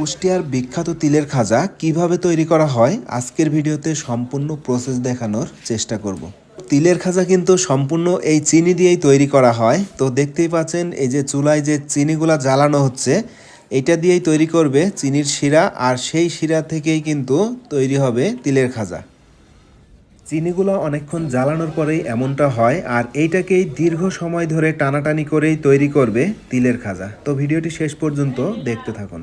কুষ্টিয়ার বিখ্যাত তিলের খাজা কীভাবে তৈরি করা হয়, আজকের ভিডিওতে সম্পূর্ণ প্রসেস দেখানোর চেষ্টা করব। তিলের খাজা কিন্তু সম্পূর্ণ এই চিনি দিয়েই তৈরি করা হয়। তো দেখতেই পাচ্ছেন, এই যে চুলায় যে চিনিগুলা জ্বালানো হচ্ছে, এটা দিয়েই তৈরি করবে চিনির শিরা, আর সেই শিরা থেকেই কিন্তু তৈরি হবে তিলের খাজা। চিনিগুলো অনেকক্ষণ জ্বালানোর পরেই এমনটা হয়, আর এইটাকেই দীর্ঘ সময় ধরে টানাটানি করেই তৈরি করবে তিলের খাজা। তো ভিডিওটি শেষ পর্যন্ত দেখতে থাকুন।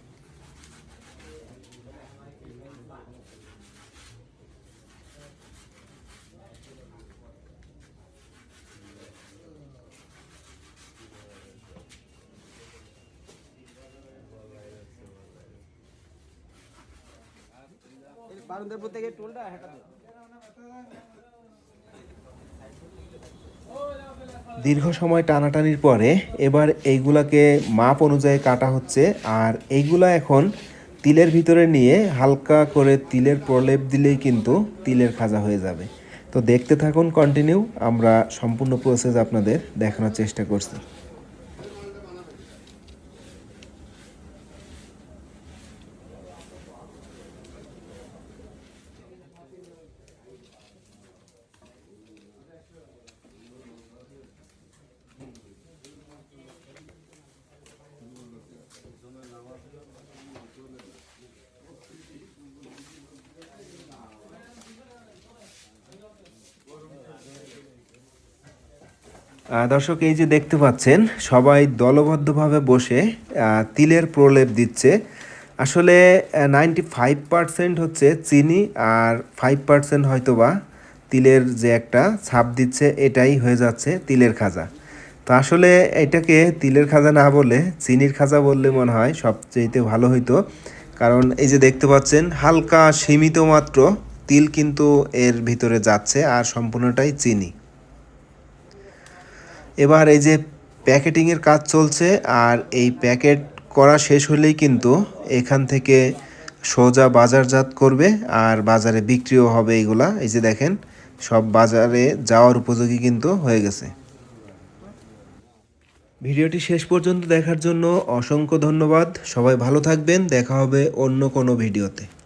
থেকে টোলটা হেঁটা দীর্ঘ সময় টানাটানির পরে এবার এইগুলাকে মাপ অনুযায়ী কাটা হচ্ছে, আর এইগুলা এখন তিলের ভিতরে নিয়ে হালকা করে তিলের প্রলেপ দিলেই কিন্তু তিলের খাজা হয়ে যাবে। তো দেখতে থাকুন কন্টিনিউ আমরা সম্পূর্ণ প্রসেস আপনাদের দেখানোর চেষ্টা করছি। দর্শক, এই যে দেখতে পাচ্ছেন, সবাই দলবদ্ধভাবে বসে তিলের প্রলেপ দিচ্ছে। আসলে নাইনটি ফাইভ পার্সেন্ট হচ্ছে চিনি আর ফাইভ পার্সেন্ট হয়তো বা তিলের যে একটা ছাপ দিচ্ছে, এটাই হয়ে যাচ্ছে তিলের খাজা। তো আসলে এটাকে তিলের খাজা না বলে চিনির খাজা বললে মনে হয় সবচেয়েতে ভালো হইতো। কারণ এই যে দেখতে পাচ্ছেন, হালকা সীমিত মাত্র তিল কিন্তু এর ভিতরে যাচ্ছে আর সম্পূর্ণটাই চিনি। এবার এই যে প্যাকেটিংয়ের কাজ চলছে আর এই প্যাকেট করা শেষ হলেই কিন্তু এখান থেকে সোজা বাজারজাত করবে আর বাজারে বিক্রিও হবে এইগুলা এই যে দেখেন, সব বাজারে যাওয়ার উপযোগী কিন্তু হয়ে গেছে। ভিডিওটি শেষ পর্যন্ত দেখার জন্য অসংখ্য ধন্যবাদ। সবাই ভালো থাকবেন। দেখা হবে অন্য কোনো ভিডিওতে।